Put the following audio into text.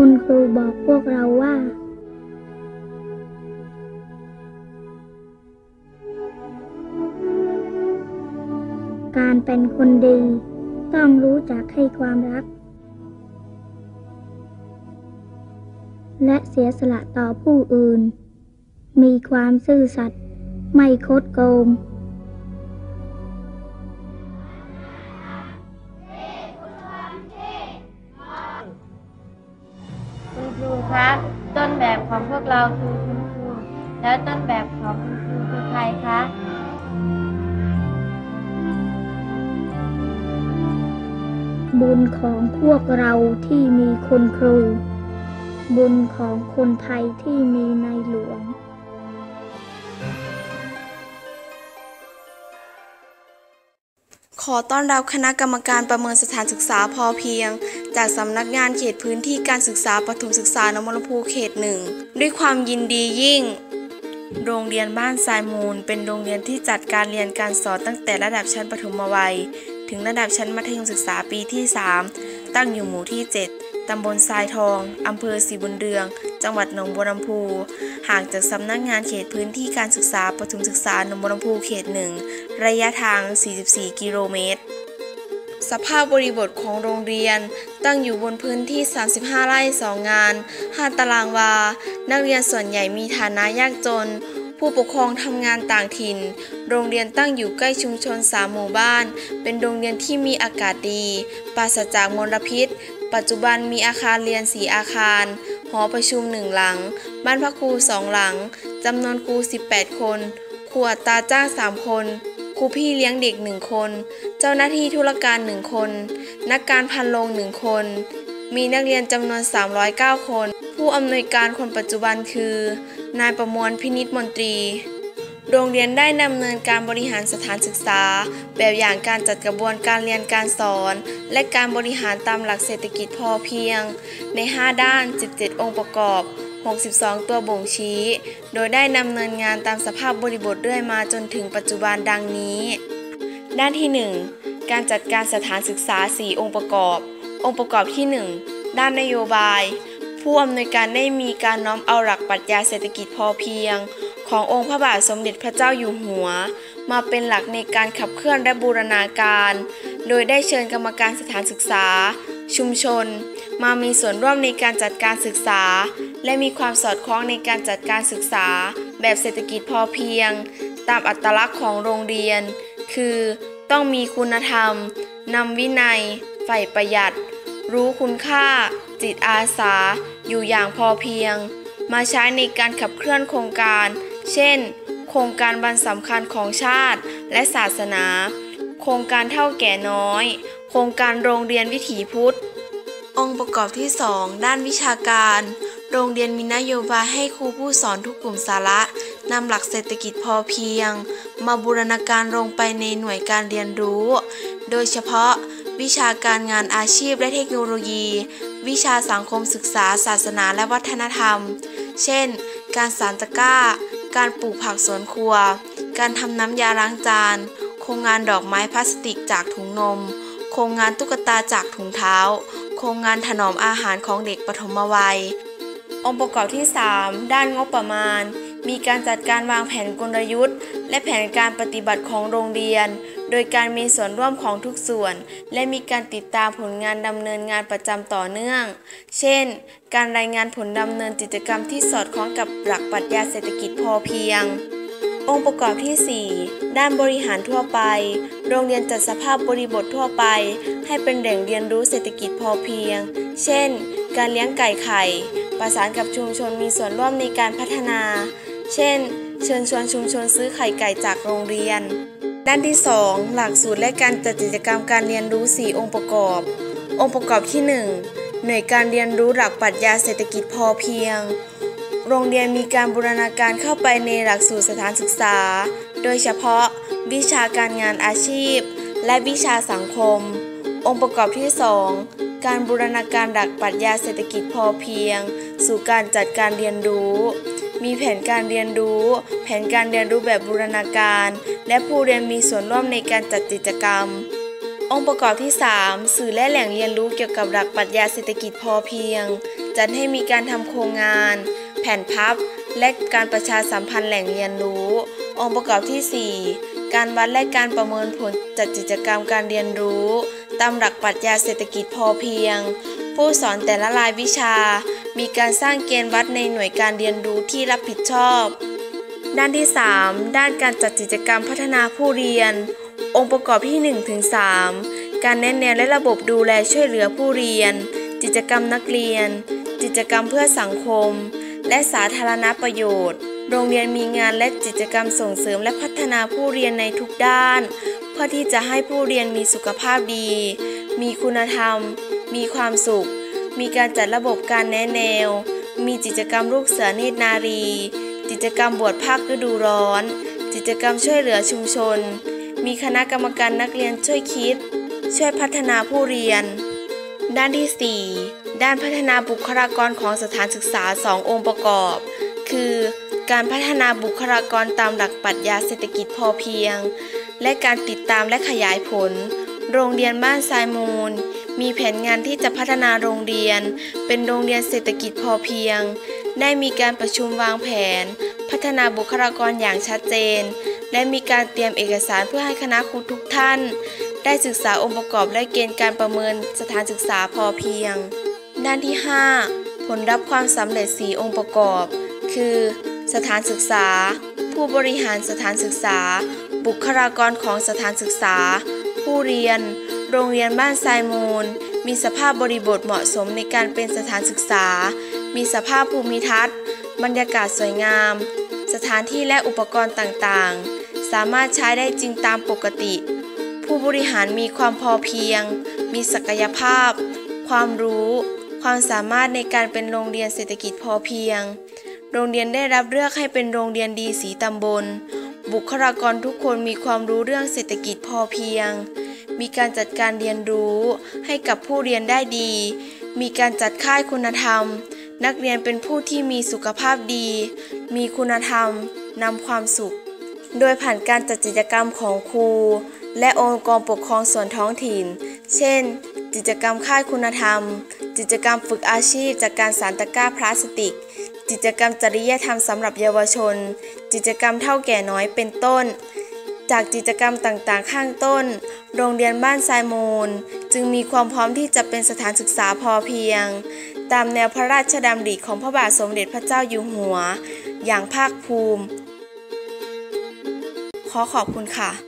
คุณครูบอกพวกเราว่า การเป็นคนดี ต้องรู้จักให้ความรัก และเสียสละต่อผู้อื่น มีความซื่อสัตย์ไม่คดโกง ครูครับ ต้นแบบของพวกเราคือคุณครูแล้วต้นแบบของคุณครูคือใครคะบุญของพวกเราที่มีคุณครู บุญของคนไทยที่มีในหลวง อต้อนรับคณะกรรมการประเมินสถานศึกษาพอเพียง จากสำนักงานเขตพื้นที่การศึกษาปฐมศึกษานมรภูเขตหนึ่งด้วยความยินดียิ่ง โรงเรียนบ้านทรายมูล เป็นโรงเรียนที่จัดการเรียนการสอนตั้งแต่ระดับชั้นปฐมวัย ถึงระดับชั้นมัธยมศึกษาปีที่ 3 ตั้งอยู่หมู่ที่ 7 ตำบลทรายทอง อำเภอศรีบุญเรือง จังหวัดหนองบัวลำพู ห่างจากสำนักงานเขตพื้นที่การศึกษาปฐมศึกษาหนองบัวลำพูเขตหนึ่ง ระยะทาง 44 กิโลเมตร สภาพบริบทของโรงเรียน ตั้งอยู่บนพื้นที่ 35 ไร่ 2 งาน 5 ตารางวา นักเรียนส่วนใหญ่มีฐานะยากจนผู้ปกครองทำงานต่างถิ่น โรงเรียนตั้งอยู่ใกล้ชุมชน3หมู่บ้าน เป็นโรงเรียนที่มีอากาศดี ปราศจากมลพิษ ปัจจุบันมีอาคารเรียน4อาคาร หอประชุม1หลัง บ้านพักครู2หลัง จำนวนครู 18 คน ครูอัตราจ้าง 3 คน ครูพี่เลี้ยงเด็กหนึ่งคน เจ้าหน้าที่ธุรการหนึ่งคน นักการพันโรงหนึ่งคน มีนักเรียนจำนวน 309 คน ผู้อำนวยการคนปัจจุบันคือ นายประมวลพินิษมนตรี โรงเรียนได้ดำเนินการบริหารสถานศึกษา แบบอย่างการจัดกระบวนการเรียนการสอน และการบริหารตามหลักเศรษฐกิจพอเพียง ใน 5 ด้าน 17 องค์ประกอบ 62 ตัวบ่งชี้ โดยได้ดำเนินงานตามสภาพบริบทเรื่อยมาจนถึงปัจจุบันดังนี้ ด้านที่ 1 การจัดการสถานศึกษา 4 องค์ประกอบ องค์ประกอบที่ 1 ด้านนโยบาย ผู้อำนวยการได้มีการน้อมเอาหลักปรัชญาเศรษฐกิจพอเพียง ขององค์พระบาทสมเด็จพระเจ้าอยู่หัว มาเป็นหลักในการขับเคลื่อนและบูรณาการ โดยได้เชิญกรรมการสถานศึกษา ชุมชน มามีส่วนร่วมในการจัดการศึกษา และมีความสอดคล้องในการจัดการศึกษา แบบเศรษฐกิจพอเพียง ตามอัตลักษณ์ของโรงเรียน คือต้องมีคุณธรรมนำวินัย ใฝ่ประหยัด รู้คุณค่า จิตอาสา อยู่อย่างพอเพียง มาใช้ในการขับเคลื่อนโครงการ เช่น โครงการวันสำคัญของชาติและศาสนา โครงการเท่าแก่น้อย โครงการโรงเรียนวิถีพุทธ องค์ประกอบที่ 2 ด้านวิชาการ โรงเรียนมีนโยบายให้ครูผู้สอนทุกกลุ่มสาระนำหลักเศรษฐกิจพอเพียง มาบูรณาการลงไปในหน่วยการเรียนรู้ โดยเฉพาะ วิชาการงานอาชีพและเทคโนโลยี วิชาสังคมศึกษา ศาสนาและวัฒนธรรม เช่น การสานตะกร้า การปลูกผักสวนครัว การทำน้ำยาล้างจาน โครงงานดอกไม้พลาสติกจากถุงนม โครงงานตุ๊กตาจากถุงเท้า โครงงานถนอมอาหารของเด็กปฐมวัย องค์ประกอบที่ 3 ด้านงบประมาณ มีการจัดการวางแผนกลยุทธ์ และแผนการปฏิบัติของโรงเรียน โดยการมีส่วนร่วมของทุกส่วน และมีการติดตามผลงานดำเนินงานประจำต่อเนื่อง เช่น การรายงานผลดำเนินกิจกรรมที่สอดคล้องกับหลักปรัชญาเศรษฐกิจพอเพียง องค์ประกอบที่ 4 ด้านบริหารทั่วไป โรงเรียนจัดสภาพบริบททั่วไป ให้เป็นแหล่งเรียนรู้เศรษฐกิจพอเพียง เช่น การเลี้ยงไก่ไข่ ประสานกับชุมชนมีส่วนร่วมในการพัฒนา เช่น เชิญชวนชุมชนซื้อไข่ไก่จากโรงเรียน ด้านที่ 2 หลักสูตรและการจัดกิจกรรมการเรียนรู้ 4 องค์ประกอบ องค์ประกอบที่ 1 หน่วยการเรียนรู้หลักปรัชญาเศรษฐกิจพอเพียง โรงเรียนมีการบูรณาการเข้าไปในหลักสูตรสถานศึกษา โดยเฉพาะ วิชาการงานอาชีพ และวิชาสังคม องค์ประกอบที่ 2 การบูรณาการหลักปรัชญาเศรษฐกิจพอเพียง สู่การจัดการเรียนรู้มีแผนการเรียนรู้ แผนการเรียนรู้แบบบูรณาการ และผู้เรียนมีส่วนร่วมในการจัดกิจกรรม องค์ประกอบที่ 3 สื่อและแหล่งเรียนรู้เกี่ยวกับหลักปรัชญาเศรษฐกิจพอเพียง จัดให้มีการทำโครงงาน แผ่นพับ และการประชาสัมพันธ์แหล่งเรียนรู้ องค์ประกอบที่ 4 การวัดและการประเมินผลจัดกิจกรรมการเรียนรู้ ตามหลักปรัชญาเศรษฐกิจพอเพียง ผู้สอนแต่ละรายวิชา มีการสร้างเกณฑ์วัดในหน่วยการเรียนรู้ที่รับผิดชอบ ด้านที่ 3 ด้านการจัดกิจกรรมพัฒนาผู้เรียน องค์ประกอบที่1-3ถึง3การแนะแนวและระบบดูแลช่วยเหลือผู้เรียน กิจกรรมนักเรียน กิจกรรมเพื่อสังคม และสาธารณประโยชน์ โรงเรียนมีงานและกิจกรรมส่งเสริมและพัฒนาผู้เรียนในทุกด้าน เพื่อที่จะให้ผู้เรียนมีสุขภาพดี มีคุณธรรม มีความสุข มีการจัดระบบการแนะแนว มีกิจกรรมลูกเสือเนตรนารี กิจกรรมบวชภาคฤดูร้อน กิจกรรมช่วยเหลือชุมชน มีคณะกรรมการนักเรียนช่วยคิด ช่วยพัฒนาผู้เรียน ด้านที่ 4 ด้านพัฒนาบุคลากรของสถานศึกษา 2 องค์ประกอบ คือการพัฒนาบุคลากรตามหลักปรัชญาเศรษฐกิจพอเพียง และการติดตามและขยายผล โรงเรียนบ้านทรายมูล มีแผนงานที่จะพัฒนาโรงเรียน เป็นโรงเรียนเศรษฐกิจพอเพียง ได้มีการประชุมวางแผน พัฒนาบุคลากรอย่างชัดเจน และมีการเตรียมเอกสารเพื่อให้คณะครูทุกท่าน ได้ศึกษาองค์ประกอบและเกณฑ์การประเมินสถานศึกษาพอเพียง ด้านที่ 5 ผลลัพธ์ความสำเร็จ 4 องค์ประกอบ คือ สถานศึกษา ผู้บริหารสถานศึกษา บุคลากรของสถานศึกษา ผู้เรียน โรงเรียนบ้านทรายมูลมีสภาพบริบทเหมาะสมในการเป็นสถานศึกษา มีสภาพภูมิทัศน์ บรรยากาศสวยงาม สถานที่และอุปกรณ์ต่างๆ สามารถใช้ได้จริงตามปกติ ผู้บริหารมีความพอเพียง มีศักยภาพ ความรู้ ความสามารถในการเป็นโรงเรียนเศรษฐกิจพอเพียง โรงเรียนได้รับเลือกให้เป็นโรงเรียนดีสีตำบล บุคลากรทุกคนมีความรู้เรื่องเศรษฐกิจพอเพียง มีการจัดการเรียนรู้ให้กับผู้เรียนได้ดี มีการจัดค่ายคุณธรรม นักเรียนเป็นผู้ที่มีสุขภาพดี มีคุณธรรมนำความสุข โดยผ่านการจัดกิจกรรมของครู และองค์กรปกครองส่วนท้องถิ่น เช่น กิจกรรมค่ายคุณธรรม กิจกรรมฝึกอาชีพจากการสารตะกร้าพลาสติก กิจกรรมจริยธรรมสำหรับเยาวชน กิจกรรมเท่าแก่น้อยเป็นต้น จากกิจกรรมต่างๆ ข้างต้น โรงเรียนบ้านทรายมูล จึงมีความพร้อมที่จะเป็นสถานศึกษาพอเพียง ตามแนวพระราชดำริของพระบาทสมเด็จพระเจ้าอยู่หัว อย่างภาคภูมิ ขอขอบคุณค่ะ